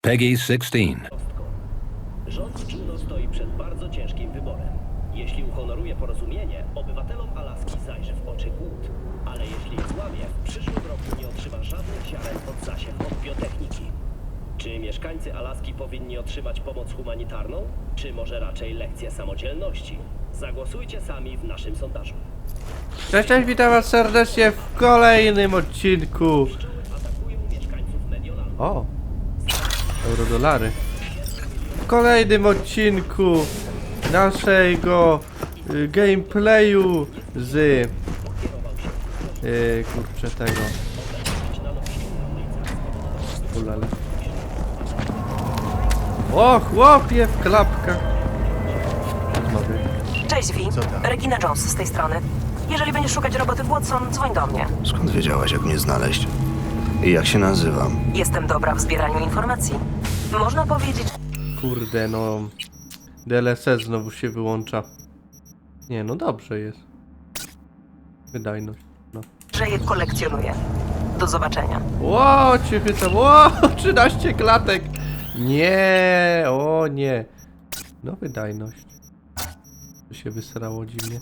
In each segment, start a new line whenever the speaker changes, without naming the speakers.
Peggy 16.
Rząd Juno stoi przed bardzo ciężkim wyborem. Jeśli uhonoruje porozumienie, obywatelom Alaski zajrzy w oczy głód. Ale jeśli ich złamie, w przyszłym roku nie otrzyma żadnych ziaren pod zasiew od biotechniki. Czy mieszkańcy Alaski powinni otrzymać pomoc humanitarną, czy może raczej lekcję samodzielności? Zagłosujcie sami w naszym sondażu.
Cześć, cześć, witam was serdecznie w kolejnym odcinku.
Pszczoły atakują mieszkańców Mediolanu.
O, eurodolary. W kolejnym odcinku naszego y, gameplayu z y, kurczę tego. Ulala. O, chłopie w klapkach. Rozmawiaj.
Cześć Vi, Regina Jones z tej strony. Jeżeli będziesz szukać roboty w Watson, dzwoń do mnie.
Skąd wiedziałaś, jak mnie znaleźć? I jak się nazywam?
Jestem dobra w zbieraniu informacji. Można powiedzieć,
Kurde, no. DLSS znowu się wyłącza. Nie, no dobrze jest. Wydajność. No.
że je kolekcjonuję. Do zobaczenia.
Ło, cię chytam. Ło, 13 klatek. Nie, o nie. No wydajność. To się wysrało dziwnie.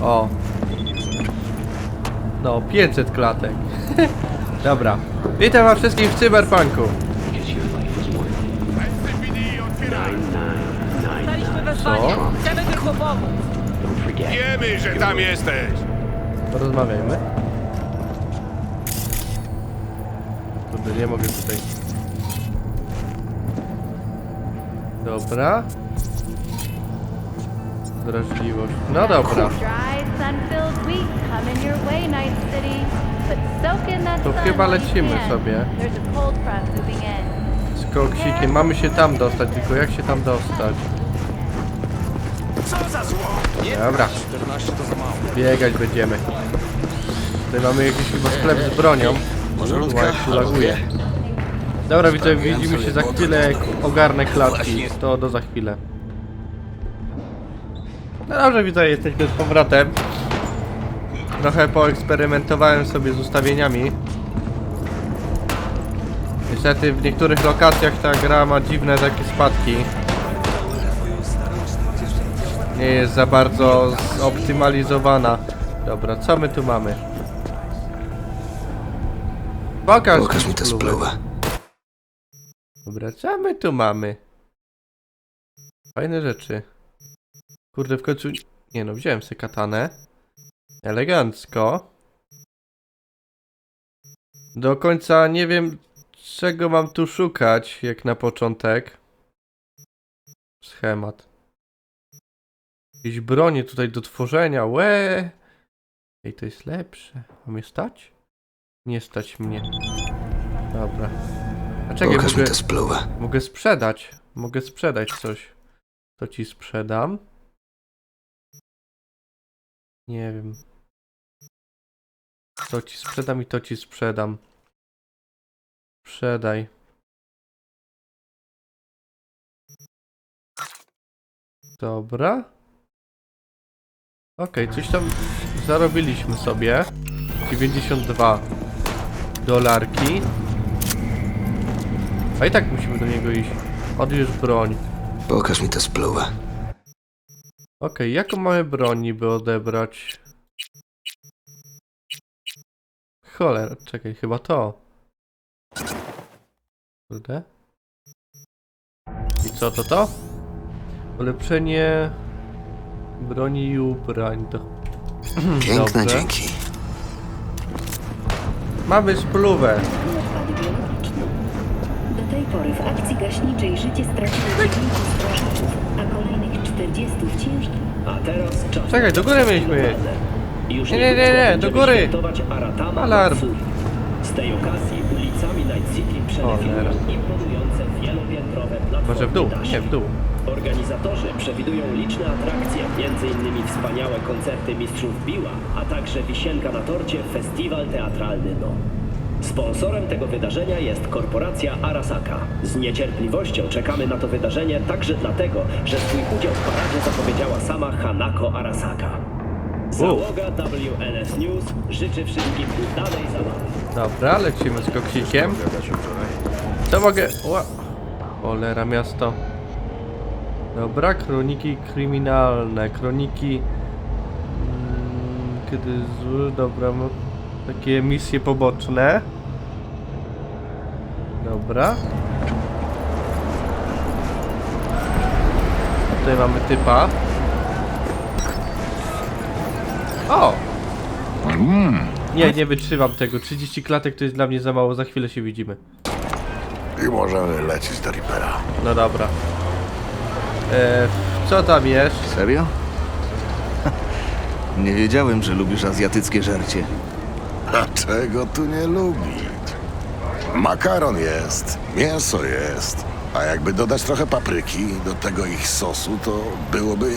O. No, 500 klatek. Dobra. Witam was wszystkich w Cyberpunku.
Dostaliśmy wezwanie.
Co?
Chcemy tylko pomóc.
Wiemy, że tam jesteś!
Porozmawiajmy. Kurde, nie mogę tutaj. Dobra. Wrażliwość. No dobra.
Dry, sun-filled week coming your way, Night City.
To chyba lecimy sobie. Z koksikiem. Mamy się tam dostać, tylko jak się tam dostać?
Co za zło!
Dobra. Biegać będziemy. Tutaj mamy jakiś chyba sklep z bronią. Chyba jak tu laguje. Dobra, widzę, widzimy się za chwilę, jak ogarnę klatki. To do za chwilę. No dobrze, widzę, jesteśmy z powrotem. Trochę poeksperymentowałem sobie z ustawieniami. Niestety w niektórych lokacjach ta gra ma dziwne takie spadki. Nie jest za bardzo zoptymalizowana. Dobra, co my tu mamy? Pokaż,
Pokaż mi tę
spluwę. Dobra, co my tu mamy? Fajne rzeczy. Kurde, w końcu... Nie no, wziąłem sobie katanę. Elegancko. Do końca nie wiem, czego mam tu szukać, jak na początek. Schemat. Jakieś bronie tutaj do tworzenia, łe. Ej, to jest lepsze. A mnie stać? Nie stać mnie. Dobra. A czekaj,
Pokaż
mogę...
mi tę spluwę.
Mogę sprzedać. Mogę sprzedać coś. To ci sprzedam. Nie wiem. To ci sprzedam i to ci sprzedam. Sprzedaj. Dobra. Okej, coś tam zarobiliśmy sobie. 92 dolarki. A i tak musimy do niego iść. Odbierz broń.
Pokaż mi tę spluwę.
Okej, jaką mamy broń niby odebrać? Cholera, czekaj, chyba to. Kurde. I co to to? Ulepszenie broni i ubrań. To...
Piękne
Dobrze.
dzięki.
Mamy spluwę.
Do tej pory w akcji gaśniczej życie straciło 9 strażaków, a kolejnych 40 w ciężkim.
A teraz czas
Czekaj, do góry mieliśmy iść.
Już
Nie, nie, nie, nie, do góry.
Aratama
Alarm.
Z tej okazji ulicami Night City przedefilują
Cholera.
imponujące wielopiętrowe platformy
Może w dół? Nie, w dół.
Organizatorzy przewidują liczne atrakcje, m.in. wspaniałe koncerty mistrzów Biła, a także wisienka na torcie Festiwal Teatralny No. Sponsorem tego wydarzenia jest korporacja Arasaka. Z niecierpliwością czekamy na to wydarzenie także dlatego, że swój udział w paradzie zapowiedziała sama Hanako Arasaka. Załoga WNS News życzy wszystkim udanej zabawy.
Dobra, lecimy z koksikiem. To mogę... Ła. Cholera miasto. Dobra, kroniki kryminalne, kroniki... Mm, kiedy zły, dobra, takie misje poboczne. Dobra. Tutaj mamy typa. O! Nie, nie wytrzymam tego. 30 klatek to jest dla mnie za mało. Za chwilę się widzimy.
I możemy lecieć do Reapera.
No dobra. E, co tam jest?
Serio? Nie wiedziałem, że lubisz azjatyckie żarcie.
A czego tu nie lubić? Makaron jest, mięso jest, a jakby dodać trochę papryki do tego ich sosu, to byłoby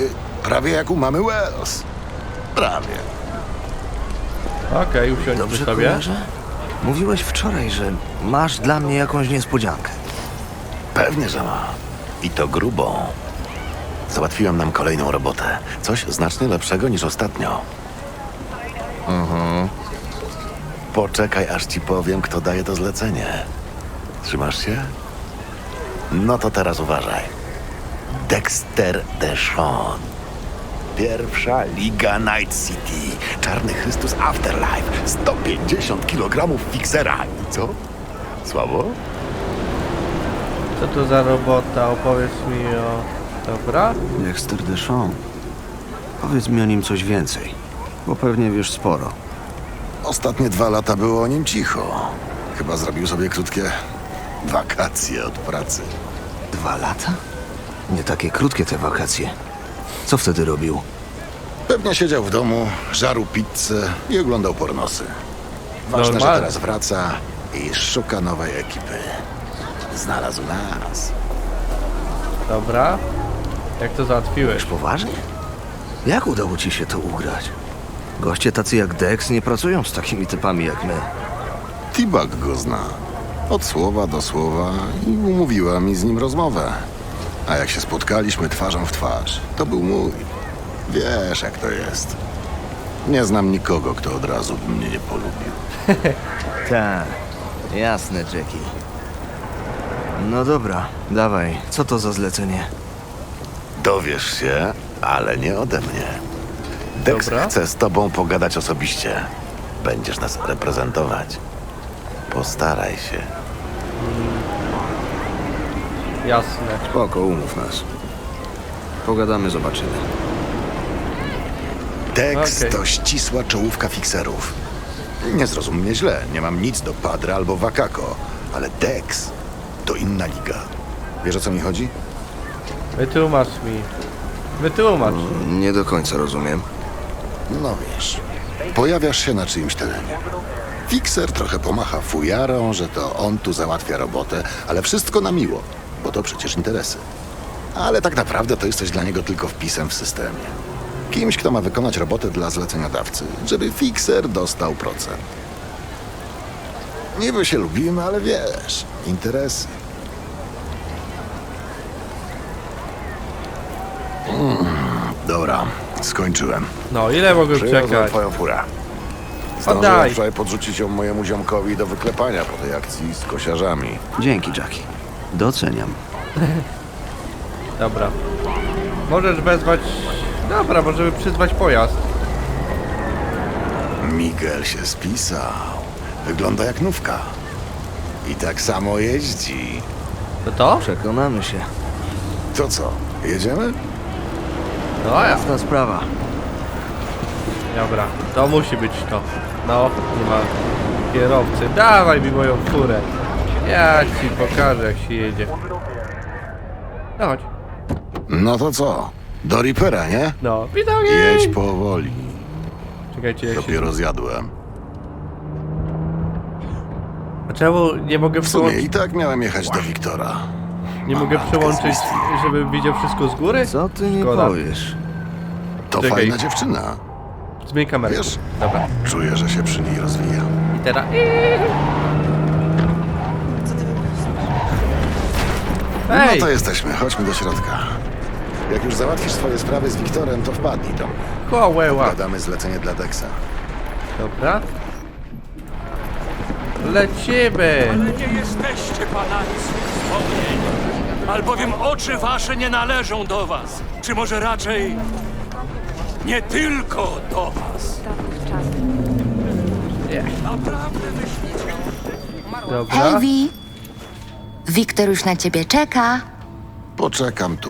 prawie jak u mamy Wells. Prawie.
Okej, usiądźmy
Dobrze
sobie.
kojarzę? Mówiłeś wczoraj, że masz dla mnie jakąś niespodziankę.
Pewnie, że ma. I to grubą. Załatwiłem nam kolejną robotę. Coś znacznie lepszego niż ostatnio. Mhm. Poczekaj, aż ci powiem, kto daje to zlecenie. Trzymasz się? No to teraz uważaj. Dexter Deshawn. Pierwsza Liga Night City. Czarny Chrystus Afterlife. 150 kg fiksera. I co? Słabo?
Co to za robota? Opowiedz mi o... Dobra.
Dexter Deshawn. Powiedz mi o nim coś więcej, bo pewnie wiesz sporo.
Ostatnie dwa lata było o nim cicho. Chyba zrobił sobie krótkie wakacje od pracy.
Dwa lata? Nie takie krótkie te wakacje. Co wtedy robił?
Pewnie siedział w domu, żarł pizzę i oglądał pornosy. Ważne, że teraz wraca i szuka nowej ekipy. Znalazł nas.
Dobra. Jak to załatwiłeś?
Poważnie? Jak udało ci się to ugrać? Goście tacy jak Dex nie pracują z takimi typami jak my.
T-Bag go zna. Od słowa do słowa i umówiła mi z nim rozmowę. A jak się spotkaliśmy twarzą w twarz, to był mój. Wiesz, jak to jest. Nie znam nikogo, kto od razu by mnie nie polubił.
Tak, jasne, Jackie. No dobra, dawaj, co to za zlecenie?
Dowiesz się, ale nie ode mnie. Dex
Dobra.
chce z tobą pogadać osobiście. Będziesz nas reprezentować. Postaraj się.
Jasne.
Spoko, umów nas. Pogadamy, zobaczymy.
Dex
Okej.
to ścisła czołówka fikserów. Nie zrozum mnie źle, nie mam nic do Padre albo Wakako, ale Dex to inna liga. Wiesz o co mi chodzi?
Wytłumacz mi. Wytłumacz.
Nie do końca rozumiem.
No wiesz, pojawiasz się na czyimś terenie. Fixer trochę pomacha fujarą, że to on tu załatwia robotę, ale wszystko na miło, bo to przecież interesy. Ale tak naprawdę to jesteś dla niego tylko wpisem w systemie. Kimś, kto ma wykonać robotę dla zleceniodawcy, żeby fixer dostał procent. Niby się lubimy, ale wiesz, interesy. Mm, dobra, skończyłem.
No, ile mogę
Przywiozłem
czekać?
twoją furę. Zdążyłem
Oddaj.
wczoraj podrzucić ją mojemu ziomkowi do wyklepania po tej akcji z kosiarzami.
Dzięki, Jackie. Doceniam.
Dobra. Możesz wezwać... Dobra, możemy przyzwać pojazd.
Miguel się spisał. Wygląda jak nówka. I tak samo jeździ.
To to?
Przekonamy się.
To co, jedziemy?
No ja.
Jasna sprawa.
Dobra, to musi być to. No, nie ma kierowcy. Dawaj mi moją furę. Ja ci pokażę jak się jedzie. No chodź.
No to co? Do Reapera, nie?
No, witam
Jedź powoli.
Czekajcie, jak się...
Dopiero zjadłem.
A czemu nie mogę
W sumie
przełączyć?
i tak miałem jechać do Wiktora.
Nie
Mam
mogę
matkę z
przełączyć,
Misty.
żebym widział wszystko z góry?
Co ty nie
Szkoda.
powiesz?
To
Czekaj.
fajna dziewczyna.
Zmień kamerę.
Wiesz?
Dobra.
Czuję, że się przy niej rozwija.
I teraz...
No
Ej!
to jesteśmy, chodźmy do środka. Jak już załatwisz swoje sprawy z Wiktorem, to wpadnij do mnie.
Kołeła.
Badamy zlecenie dla Dexa.
Dobra. Lecimy!
Nie jesteście panami swych wspomnień, albowiem oczy wasze nie należą do was. Czy może raczej nie tylko do was. Naprawdę myślicie,
Dobra.
Wiktor już na ciebie czeka.
Poczekam tu.